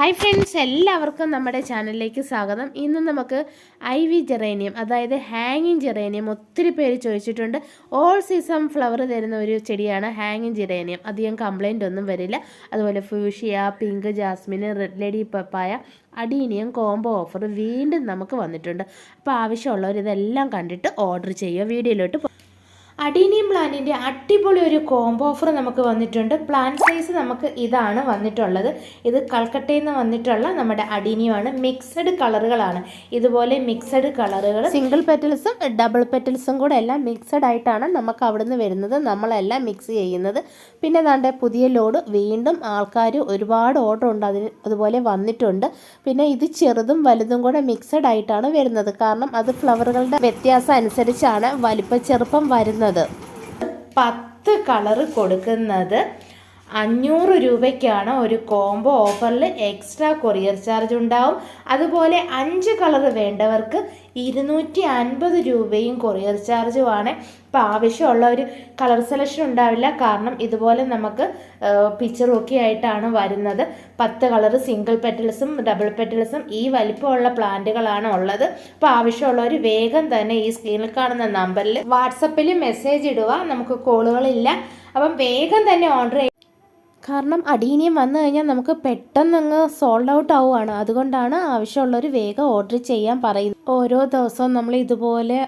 Hi friends എല്ലാവർക്കും നമ്മുടെ ചാനലിലേക്ക് സ്വാഗതം. ഇന്ന് നമുക്ക് ഐ വി ജെറേനിയം അതായത് ഹാങ്ങിങ് ജെറേനിയം ഒത്തിരി പേര് ചോദിച്ചിട്ടുണ്ട്. ഓൾ സീസൺ ഫ്ലവർ തരുന്ന ഒരു ചെടിയാണ് ഹാങ്ങിങ് ജെറേനിയം അധികം കംപ്ലൈന്റ് ഒന്നും വരില്ല. അതുപോലെ fuchsia pink jasmine red lady papaya adenium combo offer വീണ്ടും നമുക്ക് വന്നിട്ടുണ്ട്. അപ്പോൾ ആവശ്യമുള്ളവർ ഇതെല്ലാം കണ്ടിട്ട് ഓർഡർ ചെയ്യുക. വീഡിയോയിലോട്ട് അഡീനിയം പ്ലാന്റിന്റെ അടിപൊളി ഒരു കോംബോ ഓഫർ നമുക്ക് വന്നിട്ടുണ്ട്. പ്ലാൻ സൈസ് നമുക്ക് ഇതാണ് വന്നിട്ടുള്ളത്. ഇത് കൽക്കട്ടയിൽ നിന്ന് വന്നിട്ടുള്ള നമ്മുടെ അഡീനിയമാണ്. മിക്സഡ് കളറുകളാണ്. ഇതുപോലെ മിക്സഡ് കളറുകൾ സിംഗിൾ പെറ്റൽസും ഡബിൾ പെറ്റൽസും കൂടെ എല്ലാം മിക്സഡ് ആയിട്ടാണ് നമുക്ക് അവിടുന്ന് വരുന്നത്. നമ്മളെല്ലാം മിക്സ് ചെയ്യുന്നത്. പിന്നെ ദാണ്ടെ പുതിയ ലോഡ് വീണ്ടും ആൾക്കാർ ഒരുപാട് ഓർഡർ ഉണ്ട്. അതിന് അതുപോലെ വന്നിട്ടുണ്ട്. പിന്നെ ഇത് ചെറുതും വലുതും കൂടെ മിക്സഡ് ആയിട്ടാണ് വരുന്നത്. കാരണം അത് ഫ്ലവറുകളുടെ വ്യത്യാസം അനുസരിച്ചാണ് വലിപ്പ ചെറുപ്പം വരുന്നത്. പത്ത് കളറ് കൊടുക്കുന്നത്. അഞ്ഞൂറ് രൂപയ്ക്കാണ് ഒരു കോംബോ ഓഫറിൽ എക്സ്ട്രാ കൊറിയർ ചാർജ് ഉണ്ടാവും. അതുപോലെ അഞ്ച് കളർ വേണ്ടവർക്ക് ഇരുന്നൂറ്റി അൻപത് രൂപയും കൊറിയർ ചാർജുമാണ്. ഇപ്പോൾ ആവശ്യമുള്ള ഒരു കളർ സെലക്ഷൻ ഉണ്ടാവില്ല. കാരണം ഇതുപോലെ നമുക്ക് പിക്ചറും ഒക്കെ ആയിട്ടാണ് വരുന്നത്. പത്ത് കളർ സിംഗിൾ പെറ്റൽസും ഡബിൾ പെറ്റൽസും ഈ വലിപ്പമുള്ള പ്ലാന്റുകളാണ് ഉള്ളത്. അപ്പോൾ ആവശ്യമുള്ളവർ വേഗം തന്നെ ഈ സ്ക്രീനിൽ കാണുന്ന നമ്പറിൽ വാട്സപ്പിൽ മെസ്സേജ് ഇടുക. നമുക്ക് കോളുകളില്ല അപ്പം വേഗം തന്നെ ഓർഡർ കാരണം അടീനിയം വന്നു കഴിഞ്ഞാൽ നമുക്ക് പെട്ടെന്ന് അങ്ങ് സോൾഡ് ഔട്ട് ആവുകയാണ് അതുകൊണ്ടാണ് ആവശ്യമുള്ളവർ വേഗം ഓർഡർ ചെയ്യാൻ പറയുന്നത്. ഓരോ ദിവസവും നമ്മൾ ഇതുപോലെ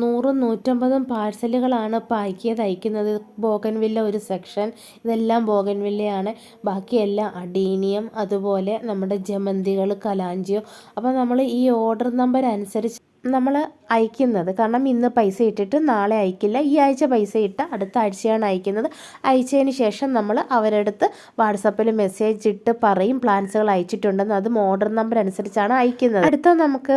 നൂറും നൂറ്റമ്പതും പാഴ്സലുകളാണ് പാക്ക് ചെയ്ത് അയക്കുന്നത് ബോഗൻവില്ല ഒരു സെക്ഷൻ ഇതെല്ലാം ബോഗൻവില്ലയാണ്. ബാക്കിയെല്ലാം അടീനിയം അതുപോലെ നമ്മുടെ ജമന്തികൾ കലാഞ്ചിയോ. അപ്പോൾ നമ്മൾ ഈ ഓർഡർ നമ്പർ അനുസരിച്ച് നമ്മൾ അയക്കുന്നത്. കാരണം ഇന്ന് പൈസ ഇട്ടിട്ട് നാളെ അയക്കില്ല. ഈ ആഴ്ച പൈസ ഇട്ട് അടുത്ത ആഴ്ചയാണ് അയക്കുന്നത്. അയച്ചതിന് ശേഷം നമ്മൾ അവരടുത്ത് വാട്സപ്പിൽ മെസ്സേജ് ഇട്ട് പറയും. പ്ലാൻസുകൾ അയച്ചിട്ടുണ്ടെന്ന് അതും ഓർഡർ നമ്പർ അനുസരിച്ചാണ് അയക്കുന്നത്. അടുത്ത നമുക്ക്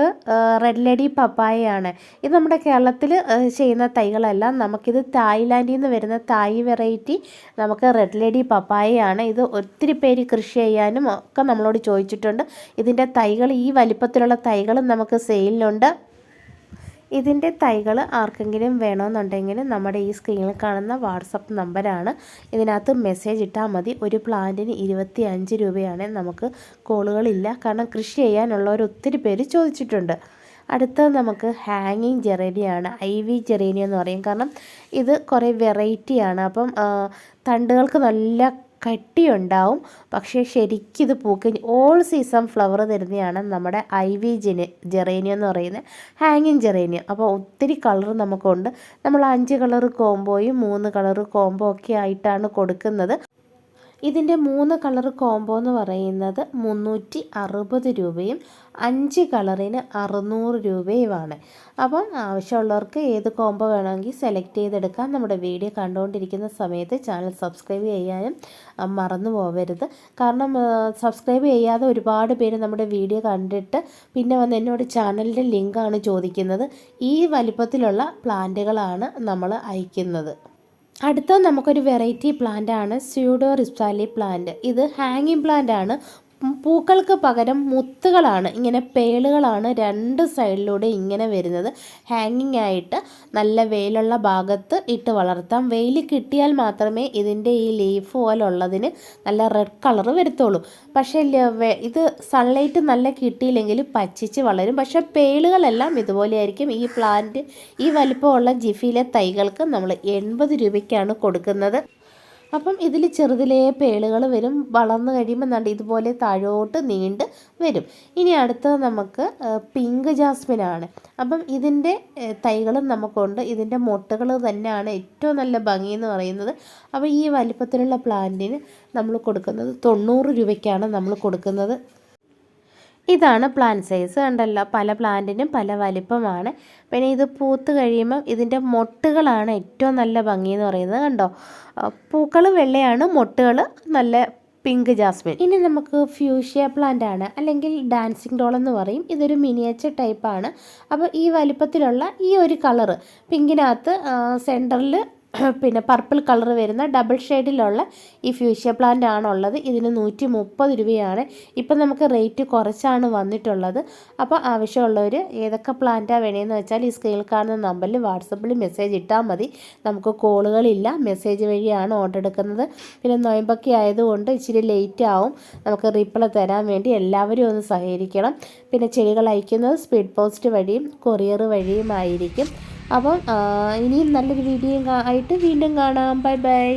റെഡ് ലേഡി പപ്പായയാണ്. ഇത് നമ്മുടെ കേരളത്തിൽ ചെയ്യുന്ന തൈകളെല്ലാം. നമുക്കിത് തായ്ലാൻഡിൽ നിന്ന് വരുന്ന തായ് വെറൈറ്റി നമുക്ക് റെഡ് ലേഡി പപ്പായയാണ്. ഇത് ഒത്തിരി പേര് കൃഷി ചെയ്യാനും ഒക്കെ നമ്മളോട് ചോദിച്ചിട്ടുണ്ട്. ഇതിന്റെ തൈകൾ ഈ വലിപ്പത്തിലുള്ള തൈകളും നമുക്ക് സെയിലിനുണ്ട് ഇതിന്റെ തൈകൾ ആർക്കെങ്കിലും വേണമെന്നുണ്ടെങ്കിൽ നമ്മുടെ ഈ സ്ക്രീനിൽ കാണുന്ന വാട്സപ്പ് നമ്പറാണ് ഇതിനകത്ത് മെസ്സേജ് ഇട്ടാൽ മതി. ഒരു പ്ലാന്റിന് ഇരുപത്തി അഞ്ച് രൂപയാണ് നമുക്ക് കോളുകളില്ല. കാരണം കൃഷി ചെയ്യാനുള്ളവർ ഒത്തിരി പേര് ചോദിച്ചിട്ടുണ്ട്. അടുത്തത് നമുക്ക് ഹാങ്ങിങ് ജെറേനിയാണ് ഐ വി ജെറേനിയ എന്ന് പറയും. കാരണം ഇത് കുറേ വെറൈറ്റിയാണ് അപ്പം തണ്ടുകൾക്ക് നല്ല കട്ടിയുണ്ടാവും. പക്ഷേ ശരിക്കും ഇത് പൂക്ക് ഓൾ സീസൺ ഫ്ലവർ തരുന്നതാണ് നമ്മുടെ ഐ വി ജെന ജെറേനിയം എന്ന് പറയുന്നത് ഹാങ്ങിങ് ജെറേനിയം അപ്പോൾ ഒത്തിരി കളർ നമുക്കുണ്ട്. നമ്മൾ അഞ്ച് കളർ കോംബോയും മൂന്ന് കളർ കോംബോ ഒക്കെ ആയിട്ടാണ് കൊടുക്കുന്നത്. ഇതിന്റെ മൂന്ന് കളർ കോംബോ എന്ന് പറയുന്നത് മുന്നൂറ്റി അറുപത് രൂപയും അഞ്ച് കളറിന് അറുന്നൂറ് രൂപയുമാണ്. അപ്പം ആവശ്യമുള്ളവർക്ക് ഏത് കോംബോ വേണമെങ്കിൽ സെലക്ട് ചെയ്തെടുക്കാം. നമ്മുടെ വീഡിയോ കണ്ടുകൊണ്ടിരിക്കുന്ന സമയത്ത് ചാനൽ സബ്സ്ക്രൈബ് ചെയ്യാനും മറന്നു പോകരുത് കാരണം സബ്സ്ക്രൈബ് ചെയ്യാതെ ഒരുപാട് പേര് നമ്മുടെ വീഡിയോ കണ്ടിട്ട് പിന്നെ വന്ന് എന്നോട് ചാനലിന്റെ ലിങ്കാണ് ചോദിക്കുന്നത്. ഈ വലിപ്പത്തിലുള്ള പ്ലാന്റുകളാണ് നമ്മൾ അയക്കുന്നത്. അടുത്ത നമുക്കൊരു വെറൈറ്റി പ്ലാന്റ് ആണ് സ്യൂഡോ റിപ്സാലി പ്ലാന്റ് ഇത് ഹാങ്ങിങ് പ്ലാന്റ് ആണ്. പൂക്കൾക്ക് പകരം മുത്തുകളാണ്. ഇങ്ങനെ പേളുകളാണ് രണ്ട് സൈഡിലൂടെ ഇങ്ങനെ വരുന്നത്. ഹാങ്ങിങ് ആയിട്ട് നല്ല വെയിലുള്ള ഭാഗത്ത് ഇട്ട് വളർത്താം. വെയിൽ കിട്ടിയാൽ മാത്രമേ ഇതിന്റെ ഈ ലീഫ് പോലുള്ളതിന് നല്ല റെഡ് കളർ വരത്തുള്ളൂ. പക്ഷേ ഇത് സൺലൈറ്റ് നല്ല കിട്ടിയില്ലെങ്കിൽ പച്ചിച്ച് വളരും. പക്ഷേ പേളുകളെല്ലാം ഇതുപോലെയായിരിക്കും. ഈ പ്ലാന്റ് ഈ വലിപ്പമുള്ള ജിഫിയിലെ തൈകൾക്ക് നമ്മൾ എൺപത് രൂപയ്ക്കാണ് കൊടുക്കുന്നത്. അപ്പം ഇതിൽ ചെറുതിലേ പേളുകൾ വരും. വളർന്നു കഴിയുമ്പോൾ നല്ല ഇതുപോലെ താഴോട്ട് നീണ്ട് വരും. ഇനി അടുത്തത് നമുക്ക് പിങ്ക് ജാസ്മിനാണ്. അപ്പം ഇതിന്റെ തൈകളും നമുക്കുണ്ട്. ഇതിന്റെ മുട്ടകൾ തന്നെയാണ് ഏറ്റവും നല്ല ഭംഗി എന്ന് പറയുന്നത്. അപ്പം ഈ വലിപ്പത്തിലുള്ള പ്ലാന്റിന് നമ്മൾ കൊടുക്കുന്നത് തൊണ്ണൂറ് രൂപയ്ക്കാണ് നമ്മൾ കൊടുക്കുന്നത്. ഇതാണ് പ്ലാന്റ് സൈസ് കണ്ടല്ലോ. പല പ്ലാന്റിനും പല വലിപ്പമാണ്. പിന്നെ ഇത് പൂത്ത് കഴിയുമ്പം ഇതിന്റെ മൊട്ടുകളാണ് ഏറ്റവും നല്ല ഭംഗി എന്ന് പറയുന്നത് കണ്ടോ? പൂക്കൾ വെള്ളയാണ് മൊട്ടുകൾ നല്ല പിങ്ക് ജാസ്മിൻ ഇനി നമുക്ക് ഫ്യൂഷ്യ പ്ലാന്റ് ആണ് അല്ലെങ്കിൽ ഡാൻസിങ് ഡോൾ എന്ന് പറയും. ഇതൊരു മിനിയേച്ചർ ടൈപ്പാണ് അപ്പോൾ ഈ വലിപ്പത്തിലുള്ള ഈ ഒരു കളറ് പിങ്കിനകത്ത് സെന്ററിൽ പിന്നെ പർപ്പിൾ കളർ വരുന്ന ഡബിൾ ഷെയ്ഡിലുള്ള ഈ ഫ്യൂഷ്യ പ്ലാന്റ് ആണുള്ളത്. ഇതിന് നൂറ്റി മുപ്പത് രൂപയാണ്. ഇപ്പം നമുക്ക് റേറ്റ് കുറച്ചാണ് വന്നിട്ടുള്ളത്. അപ്പോൾ ആവശ്യമുള്ളവർ ഏതൊക്കെ പ്ലാന്റാണ് വേണേന്ന് വെച്ചാൽ ഈ സ്ക്രീനിൽ കാണുന്ന നമ്പറിൽ വാട്സപ്പിൽ മെസ്സേജ് ഇട്ടാൽ മതി. നമുക്ക് കോളുകളില്ല മെസ്സേജ് വഴിയാണ് ഓർഡർ എടുക്കുന്നത്. പിന്നെ നോയമ്പൊക്കെ ആയതുകൊണ്ട് ഇച്ചിരി ലേറ്റ് ആവും. നമുക്ക് റിപ്ലൈ തരാൻ വേണ്ടി എല്ലാവരും ഒന്ന് സഹകരിക്കണം. പിന്നെ ചെടികൾ അയക്കുന്നത് സ്പീഡ് പോസ്റ്റ് വഴിയും കൊറിയർ വഴിയുമായിരിക്കും. അപ്പം ഇനിയും നല്ലൊരു വീഡിയോ ആയിട്ട് വീണ്ടും കാണാം. Bye bye.